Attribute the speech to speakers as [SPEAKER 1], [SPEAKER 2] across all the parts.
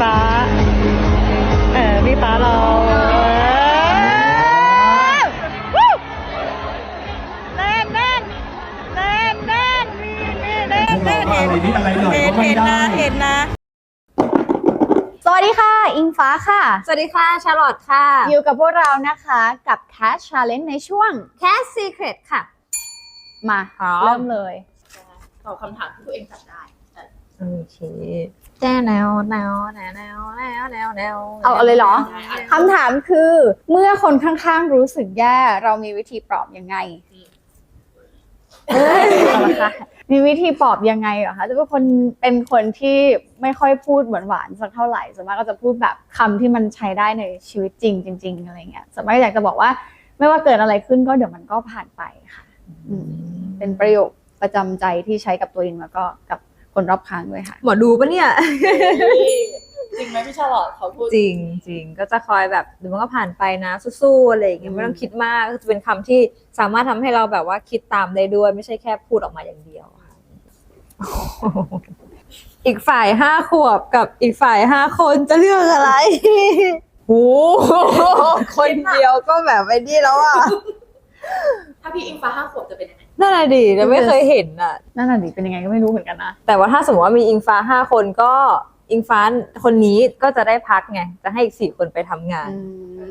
[SPEAKER 1] ฟ้า เออพี่ฟ้าเราเออวู้แน่นแน่นแน่นแน่นนี่นี่แน่นแน่น
[SPEAKER 2] อะไรนิดอะไรหน่อย
[SPEAKER 1] เห็น
[SPEAKER 2] ก็ไม่
[SPEAKER 1] เห็น
[SPEAKER 2] ได้
[SPEAKER 1] นะเห็นนะ
[SPEAKER 3] สวัสดีค่ะ อิงฟ้าค่ะ
[SPEAKER 4] สวัสดีค่ะ ชาร์ลอตค่ะ
[SPEAKER 3] อยู่กับพวกเรานะคะกับ Cash Challenge ในช่วง
[SPEAKER 4] Cat Secret ค่ะ
[SPEAKER 3] มา
[SPEAKER 4] พร้อม
[SPEAKER 3] เริ่มเลย
[SPEAKER 5] ตอบคำถามที่ตัวเองจัดได้
[SPEAKER 4] โอเคแจ้แนวแนวแนวแนวแนวแนวแนว
[SPEAKER 3] เอาอาเลยเหรอคำถามคือเมื่อคนข้างๆรู้สึกแย่เรามีวิธีปลอบยังไงมีวิธีปลอบยังไงเหรอคะจะเป็นคนเป็นคนที่ไม่ค่อยพูดหวานๆสักเท่าไหร่ส่วนมากก็จะพูดแบบคำที่มันใช้ได้ในชีวิตจริงจริงๆอะไรเงี้ยส่วนมากอยากจะบอกว่า ไม่ว่าเกิดอะไรขึ้นก็เดี๋ยวมันก็ผ่านไปค่ะเป็นประโยคประจำใจที่ใช้กับตัวเองแล้วก็กับ คนรอบข้างด้วยค่ะ
[SPEAKER 4] หมอดูปะเนี่ย
[SPEAKER 5] จริงไหมพี่ชาลอตเขาพูด
[SPEAKER 4] จริงจริงก็จะคอยแบบเดี๋ยวมันก็ผ่านไปนะสู้ๆอะไรอย่างเงี้ยไม่ต้องคิดมากก็จะเป็นคำที่สามารถทำให้เราแบบว่าคิดตามได้ด้วย ไม่ใช่แค่พูดออกมาอย่างเดียวค่ะอีกฝ่ายห้าขวบกับอีกฝ่ายห้าคนจะเลือกอะไรโอ้โหคนเดียวก็แบบไอ้นี่แล้วอะ
[SPEAKER 5] ถ้าพี่อิงฟ้าห้าขวบจะเป็นยังไง
[SPEAKER 4] นั่นแหละดิเราไม่เคยเห็นอะ
[SPEAKER 3] นั่นน่ะดิเป็นยังไงก็ไม่รู้เหมือนกันนะ
[SPEAKER 4] แต่ว่าถ้าสมมติว่ามีอิงฟ้าห้าคนก็อิงฟ้าคนนี้ก็จะได้พักไง จะให้อีกสี่คนไปทำงาน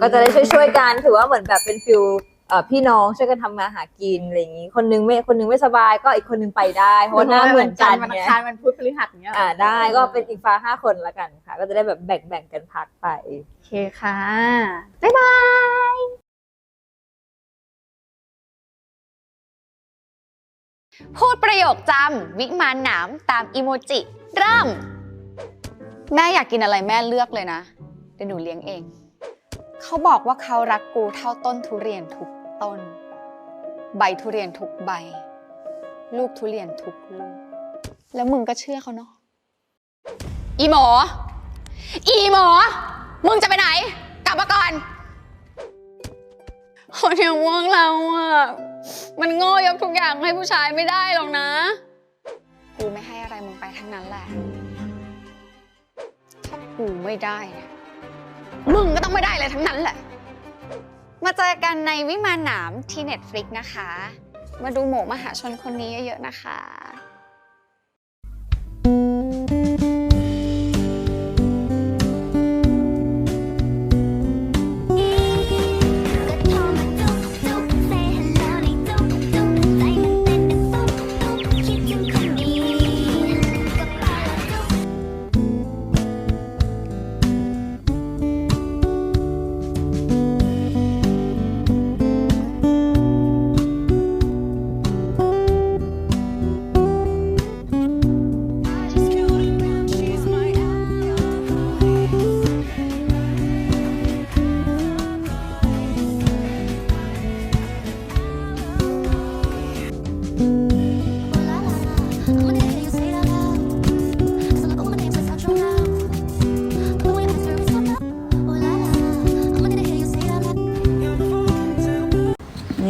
[SPEAKER 4] ก็จะได้ช่วยๆกันถือว่าเหมือนแบบเป็นฟิลเอ่อพี่น้องช่วยกันทำงานหากินอะไรอย่างนี้ คนนึงไม่คนนึงไม่สบาย ก็อีกคนนึงไปได้เพราะว่าหน้าเหมือนกัน
[SPEAKER 3] วันอั
[SPEAKER 4] ไง
[SPEAKER 3] งคารวันพุธพฤหัสเนี้ย
[SPEAKER 4] อ่าได้ก็เป็นอิงฟ้าห้าคนละกันค่ะ ก็จะได้แบบแบ่งแบ่งๆกันพักไป
[SPEAKER 3] โอเคค่ะ บ๊ายบาย พูดประโยคจำวิมานหนามตามอีโมจิ เริ่ม แม่อยากกินอะไรแม่เลือกเลยนะ เดี๋ยวหนูเลี้ยงเอง เขาบอกว่าเขารักกูเท่าต้นทุเรียนทุกต้น ใบทุเรียนทุกใบ ลูกทุเรียนทุกลูก แล้วมึงก็เชื่อเขาเนาะอีหมอ อีหมอ มึงจะไปไหน กลับมาก่อนคนอย่างพวกเราอะ มันโง่ยกทุกอย่างให้ผู้ชายไม่ได้หรอกนะ กูไม่ให้อะไรมึงไปทั้งนั้นแหละ ถ้ากูไม่ได้มึงก็ต้องไม่ได้เลยทั้งนั้นแหละ มาเจอกันในวิมานหนามที่ Netflix นะคะ มาดูหมูมหาชนคนนี้เยอะๆนะคะ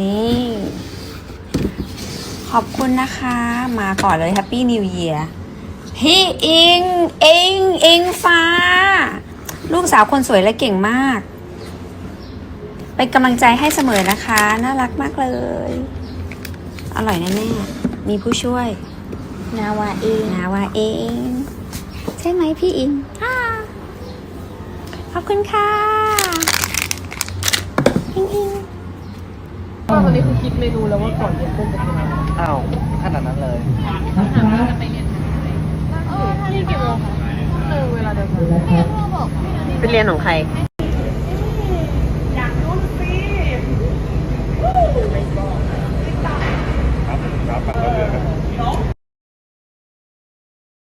[SPEAKER 6] นี่ ขอบคุณนะคะ มาก่อนเลย Happy New Year พี่อิงอิงอิงฟ้า ลูกสาวคนสวยและเก่งมาก เป็นกำลังใจให้เสมอนะคะ น่ารักมากเลย อร่อยแน่ๆมีผู้ช่วย
[SPEAKER 3] นาวาเอง
[SPEAKER 6] นาวาเอง ใช่ไหมพี่อิงอ่าขอบคุณค่ะอิงอิง
[SPEAKER 5] ตอ นนี้คือคิดเมนูแล้วว่าก่อนจะพุ่งจะเป็นอะไร
[SPEAKER 2] อ้าวขนาดนั้นเลย
[SPEAKER 5] นี่กี่โมงคะเออเวลาเดียวกัน
[SPEAKER 1] เป็นเรียนของใคร